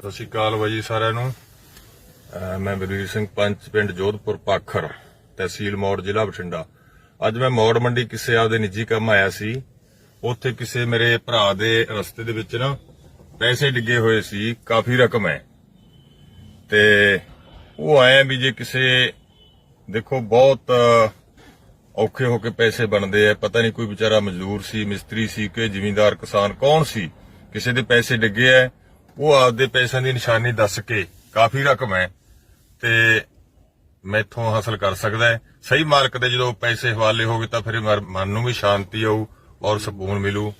ਸਤਿ ਸ਼੍ਰੀ ਅਕਾਲ ਬਾਈ ਜੀ ਸਾਰਿਆਂ ਨੂੰ। ਮੈਂ ਬਲਵੀਰ ਸਿੰਘ ਪੰਚ ਪਿੰਡ ਜੋਧਪੁਰ ਪਾਖਰ, ਤਹਿਸੀਲ ਮੌੜ, ਜ਼ਿਲ੍ਹਾ ਬਠਿੰਡਾ। ਅੱਜ ਮੈਂ ਮੌੜ ਮੰਡੀ ਕਿਸੇ ਆਪਦੇ ਨਿੱਜੀ ਕੰਮ ਆਇਆ ਸੀ। ਉੱਥੇ ਕਿਸੇ ਮੇਰੇ ਭਰਾ ਦੇ ਰਸਤੇ ਦੇ ਵਿੱਚ ਨਾ ਪੈਸੇ ਡਿੱਗੇ ਹੋਏ ਸੀ, ਕਾਫੀ ਰਕਮ ਹੈ। ਤੇ ਉਹ ਆਏ ਵੀ ਜੇ ਕਿਸੇ, ਦੇਖੋ ਬਹੁਤ ਔਖੇ ਹੋ ਕੇ ਪੈਸੇ ਬਣਦੇ ਆ। ਪਤਾ ਨਹੀਂ ਕੋਈ ਵਿਚਾਰਾ ਮਜ਼ਦੂਰ ਸੀ, ਮਿਸਤਰੀ ਸੀ ਕਿ ਜ਼ਿਮੀਂਦਾਰ ਕਿਸਾਨ ਕੌਣ ਸੀ? ਕਿਸੇ ਦੇ ਪੈਸੇ ਡਿੱਗੇ ਆ। ਉਹ ਆਪਦੇ ਪੈਸਿਆਂ ਦੀ ਨਿਸ਼ਾਨੀ ਦੱਸ ਕੇ ਕਾਫੀ ਰਕਮ ਹੈ ਤੇ ਮੈਥੋਂ ਹਾਸਲ ਕਰ ਸਕਦਾ ਹੈ। ਸਹੀ ਮਾਲਕ ਦੇ ਜਦੋਂ ਪੈਸੇ ਹਵਾਲੇ ਹੋ ਤਾਂ ਫਿਰ ਮਨ ਨੂੰ ਵੀ ਸ਼ਾਂਤੀ ਆਊ ਔਰ ਸਕੂਨ ਮਿਲੂ।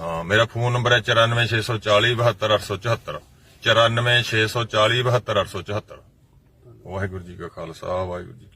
ਹਾਂ, ਮੇਰਾ ਫੋਨ ਨੰਬਰ ਹੈ 94640 72874 94640 72874 ਵਾਹਿਗੁਰੂ ਜੀ ਕਾ ਖਾਲਸਾ, ਵਾਹਿਗੁਰੂ ਜੀ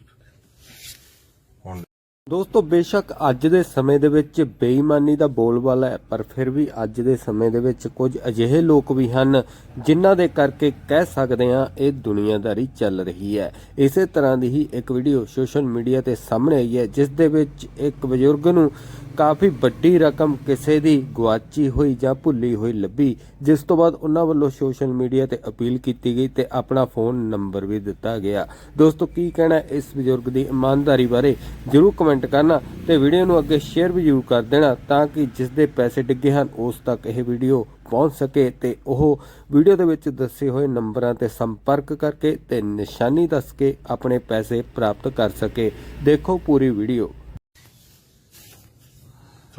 ਦੋਸਤੋ, ਬੇਸ਼ੱਕ ਅੱਜ ਦੇ ਸਮੇਂ ਦੇ ਵਿੱਚ ਬੇਈਮਾਨੀ ਦਾ ਬੋਲਬਾਲਾ ਹੈ, ਪਰ ਫਿਰ ਵੀ ਅੱਜ ਦੇ ਸਮੇਂ ਦੇ ਵਿੱਚ ਕੁਝ ਅਜਿਹੇ ਲੋਕ ਵੀ ਹਨ ਜਿਨ੍ਹਾਂ ਦੇ ਕਰਕੇ ਕਹਿ ਸਕਦੇ ਹਾਂ ਇਹ ਦੁਨੀਆਦਾਰੀ ਚੱਲ ਰਹੀ ਹੈ। ਇਸੇ ਤਰ੍ਹਾਂ ਦੀ ਹੀ ਇੱਕ ਵੀਡੀਓ ਸੋਸ਼ਲ ਮੀਡੀਆ ਤੇ ਸਾਹਮਣੇ ਆਈ ਹੈ, ਜਿਸ ਦੇ ਵਿੱਚ ਇੱਕ ਬਜ਼ੁਰਗ ਨੂੰ ਕਾਫੀ ਵੱਡੀ ਰਕਮ ਕਿਸੇ ਦੀ ਗਵਾਚੀ ਹੋਈ ਜਾਂ ਭੁੱਲੀ ਹੋਈ ਲੱਭੀ, ਜਿਸ ਤੋਂ ਬਾਅਦ ਉਹਨਾਂ ਵੱਲੋਂ ਸੋਸ਼ਲ ਮੀਡੀਆ ਤੇ ਅਪੀਲ ਕੀਤੀ ਗਈ ਤੇ ਆਪਣਾ ਫੋਨ ਨੰਬਰ ਵੀ ਦਿੱਤਾ ਗਿਆ। ਦੋਸਤੋ, ਕੀ ਕਹਿਣਾ ਇਸ ਬਜ਼ੁਰਗ ਦੀ ਇਮਾਨਦਾਰੀ ਬਾਰੇ? ਜਰੂਰ ਕਮੈਂਟ ਕਰਨਾ ਤੇ ਵੀਡੀਓ ਨੂੰ ਅੱਗੇ ਸ਼ੇਅਰ ਵੀ ਜਰੂਰ ਕਰ ਦੇਣਾ ਤਾਂ ਕਿ ਜਿਸ ਦੇ ਪੈਸੇ ਡਿੱਗੇ ਹਨ, ਉਸ ਤੱਕ ਇਹ ਵੀਡੀਓ ਪਹੁੰਚ ਸਕੇ ਤੇ ਉਹ ਵੀਡੀਓ ਦੇ ਵਿੱਚ ਦੱਸੇ ਹੋਏ ਨੰਬਰਾਂ ਤੇ ਸੰਪਰਕ ਕਰਕੇ ਤੇ ਨਿਸ਼ਾਨੀ ਦੱਸ ਕੇ ਆਪਣੇ ਪੈਸੇ ਪ੍ਰਾਪਤ ਕਰ ਸਕੇ। ਦੇਖੋ ਪੂਰੀ ਵੀਡੀਓ।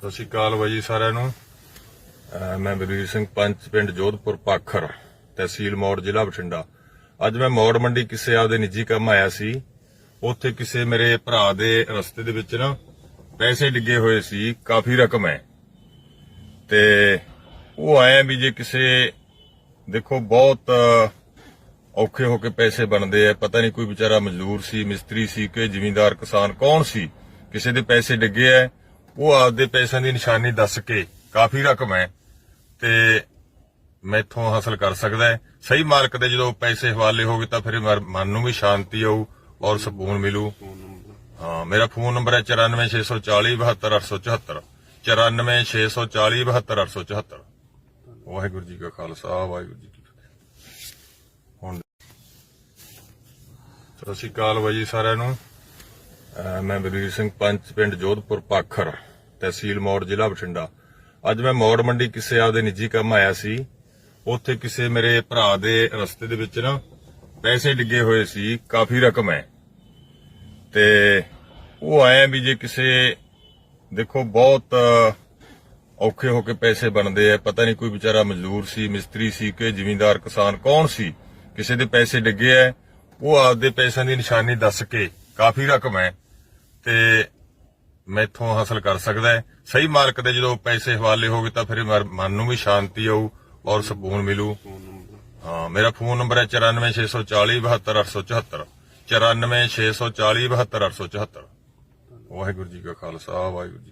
ਸਤਿ ਸ਼੍ਰੀ ਅਕਾਲ ਬਾਈ ਸਾਰਿਆਂ ਨੂੰ। ਮੈਂ ਬਲਵੀਰ ਸਿੰਘ ਪੰਚ, ਪਿੰਡ ਜੋਧਪੁਰ, ਪਾਖਰ, ਤਹਿਸੀਲ ਮੌੜ, ਜ਼ਿਲ੍ਹਾ ਬਠਿੰਡਾ। ਅੱਜ ਮੈਂ ਮੌੜ ਮੰਡੀ ਕਿਸੇ ਆਪਦੇ ਨਿੱਜੀ ਕੰਮ ਆਇਆ ਸੀ। ਉੱਥੇ ਕਿਸੇ ਮੇਰੇ ਭਰਾ ਦੇ ਰਸਤੇ ਦੇ ਵਿੱਚ ਨਾ ਪੈਸੇ ਡਿੱਗੇ ਹੋਏ ਸੀ, ਕਾਫੀ ਰਕਮ ਹੈ। ਤੇ ਉਹ ਆਏ ਵੀ ਜੇ ਕਿਸੇ, ਦੇਖੋ ਬਹੁਤ ਔਖੇ ਹੋ ਕੇ ਪੈਸੇ ਬਣਦੇ ਆ। ਪਤਾ ਨਹੀਂ ਕੋਈ ਵਿਚਾਰਾ ਮਜ਼ਦੂਰ ਸੀ, ਮਿਸਤਰੀ ਸੀ ਕਿ ਜ਼ਿਮੀਂਦਾਰ ਕਿਸਾਨ ਕੌਣ ਸੀ? ਕਿਸੇ ਦੇ ਪੈਸੇ ਡਿੱਗੇ ਆ। ਉਹ ਆਪਦੇ ਪੈਸਿਆਂ ਦੀ ਨਿਸ਼ਾਨੀ ਦੱਸ ਕੇ ਕਾਫੀ ਰਕਮ ਹੈ ਤੇ ਮੈਥੋਂ ਹਾਸਲ ਕਰ ਸਕਦਾ ਹੈ। ਸਹੀ ਮਾਲਕ ਦੇ ਜਦੋਂ ਪੈਸੇ ਹਵਾਲੇ ਹੋ ਗਏ ਤਾਂ ਫਿਰ ਮਰ- ਮਨ ਨੂੰ ਵੀ ਸ਼ਾਂਤੀ ਆਊ ਔਰ ਸਕੂਨ ਮਿਲੂ। ਹਾਂ, ਮੇਰਾ ਫੋਨ ਨੰਬਰ ਹੈ 94640 72874 94640 72874 ਵਾਹਿਗੁਰੂ ਜੀ ਕਾ ਖਾਲਸਾ, ਵਾਹਿਗੁਰੂ ਜੀ ਕੀ ਫਤਿਹ। ਹੁਣ ਸਤਿ ਸ਼੍ਰੀ ਅਕਾਲ ਬਾਈ ਜੀ ਸਾਰਿਆਂ ਨੂੰ। ਮੈਂ ਬਲਵੀਰ ਸਿੰਘ ਪੰਚ ਪਿੰਡ ਜੋਧਪੁਰ ਪਾਖਰ, ਤਹਿਸੀਲ ਮੌੜ, ਜ਼ਿਲ੍ਹਾ ਬਠਿੰਡਾ। ਅੱਜ ਮੈਂ ਮੌੜ ਮੰਡੀ ਕਿਸੇ ਆਪਦੇ ਨਿੱਜੀ ਕੰਮ ਆਇਆ ਸੀ। ਉੱਥੇ ਕਿਸੇ ਮੇਰੇ ਭਰਾ ਦੇ ਰਸਤੇ ਦੇ ਵਿੱਚ ਨਾ ਪੈਸੇ ਡਿੱਗੇ ਹੋਏ ਸੀ, ਕਾਫੀ ਰਕਮ ਹੈ। ਤੇ ਉਹ ਆਏ ਵੀ ਜੇ ਕਿਸੇ, ਦੇਖੋ ਬਹੁਤ ਔਖੇ ਹੋ ਕੇ ਪੈਸੇ ਬਣਦੇ ਆ। ਪਤਾ ਨਹੀਂ ਕੋਈ ਵਿਚਾਰਾ ਮਜ਼ਦੂਰ ਸੀ, ਮਿਸਤਰੀ ਸੀ ਕਿ ਜ਼ਿਮੀਂਦਾਰ ਕਿਸਾਨ ਕੌਣ ਸੀ? ਕਿਸੇ ਦੇ ਪੈਸੇ ਡਿੱਗੇ ਆ। ਉਹ ਆਪਦੇ ਪੈਸਿਆਂ ਦੀ ਨਿਸ਼ਾਨੀ ਦੱਸ ਕੇ ਕਾਫੀ ਰਕਮ ਹੈ। ਤੇ ਮੈਥੋਂ ਹਾਸਲ ਕਰ ਸਕਦਾ ਹੈ। ਸਹੀ ਮਾਲਕ ਦੇ ਜਦੋਂ ਪੈਸੇ ਹਵਾਲੇ ਹੋ ਗਏ ਤਾਂ ਫਿਰ ਮਨ ਨੂੰ ਵੀ ਸ਼ਾਂਤੀ ਆਊ ਔਰ ਸਕੂਨ ਮਿਲੂ। ਹਾਂ, ਮੇਰਾ ਫੋਨ ਨੰਬਰ ਹੈ 94640 72874 94640 72874 ਵਾਹਿਗੁਰੂ ਜੀ ਕਾ ਖਾਲਸਾ, ਵਾਹਿਗੁਰੂ ਜੀ